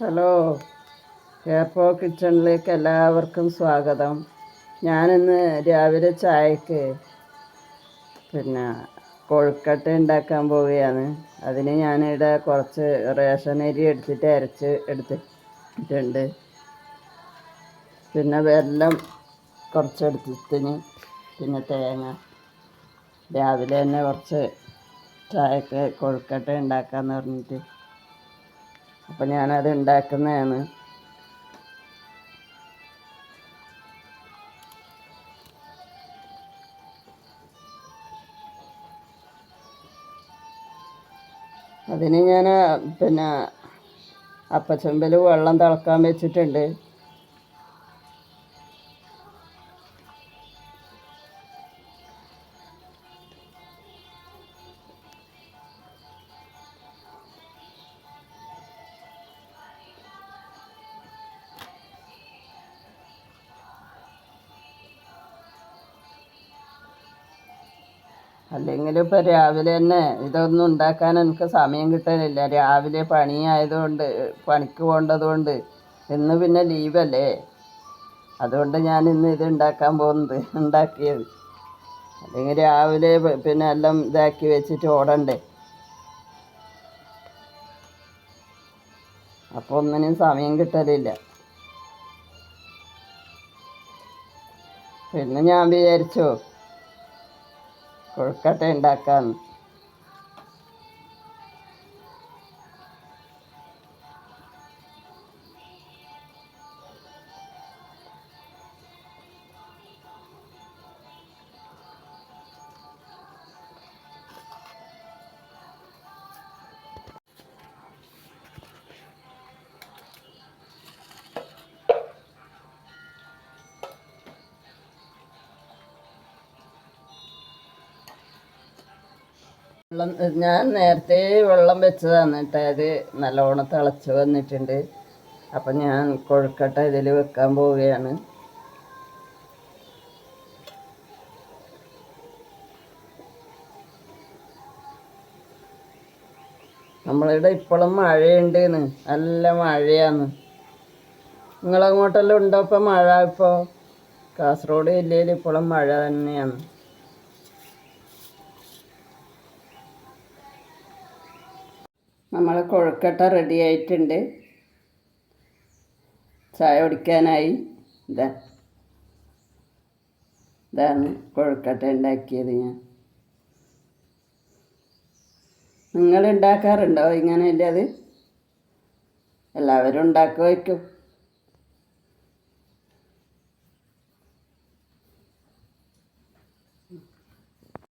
Hello കേപ്പോ കിച്ചണിലേക്ക് എല്ലാവർക്കും സ്വാഗതം. ഞാനിന്ന് രാവിലെ ചായക്ക് പിന്നെ കൊഴുക്കട്ട ഉണ്ടാക്കാൻ പോവുകയാണ്. അതിന് ഞാനിവിടെ കുറച്ച് റേഷൻ അരി എടുത്തിട്ട് അരച്ച് എടുത്തിട്ടുണ്ട്. പിന്നെ വെല്ലം കുറച്ചെടുത്തിന്. പിന്നെ തേങ്ങ. രാവിലെ തന്നെ കുറച്ച് ചായക്ക് കൊഴുക്കട്ട ഉണ്ടാക്കാമെന്ന് പറഞ്ഞിട്ട് അപ്പം ഞാനത് ഉണ്ടാക്കുന്നതാണ്. അതിന് ഞാൻ പിന്നെ അപ്പച്ചമ്പിൽ വെള്ളം തിളക്കാൻ വെച്ചിട്ടുണ്ട്. അല്ലെങ്കിൽ ഇപ്പോൾ രാവിലെ തന്നെ ഇതൊന്നും ഉണ്ടാക്കാൻ എനിക്ക് സമയം കിട്ടാനില്ല രാവിലെ പണിയായതുകൊണ്ട് പണിക്ക് പോകേണ്ടതുകൊണ്ട് ഇന്ന് പിന്നെ ലീവല്ലേ? അതുകൊണ്ട് ഞാൻ ഇന്ന് ഇത് ഉണ്ടാക്കാൻ പോകുന്നത് ഉണ്ടാക്കിയത്. അല്ലെങ്കിൽ രാവിലെ പിന്നെ എല്ലാം ഇതാക്കി വെച്ചിട്ട് ഓടണ്ടേ? അപ്പോൾ ഒന്നിനും സമയം കിട്ടലില്ല. പിന്നെ ഞാൻ വിചാരിച്ചു കൊഴുക്കട്ട ഉണ്ടാക്കാന്ന് വെള്ളം ഞാൻ നേരത്തെ വെള്ളം വെച്ചതാണ് കേട്ടോ അത് നല്ലോണം തിളച്ച് വന്നിട്ടുണ്ട്. അപ്പം ഞാൻ കൊഴുക്കട്ട ഇതിൽ വെക്കാൻ പോവുകയാണ്. നമ്മളിവിടെ ഇപ്പോഴും മഴയുണ്ടെന്ന് നല്ല മഴയാണ്. നിങ്ങളങ്ങോട്ടെല്ലാം ഉണ്ടോ ഇപ്പം മഴ ഇപ്പോൾ കാസർഗോഡ് ജില്ലയിൽ ഇപ്പോഴും മഴ തന്നെയാണ്. നമ്മളെ കൊഴുക്കട്ട റെഡി ആയിട്ടുണ്ട്. ചായ കുടിക്കാനായി. ഇതാ ഇതാണ് കൊഴുക്കട്ട ഉണ്ടാക്കിയത് ഞാൻ. നിങ്ങൾ ഉണ്ടാക്കാറുണ്ടോ ഇങ്ങനെ അത്? എല്ലാവരും ഉണ്ടാക്കുമായിരിക്കും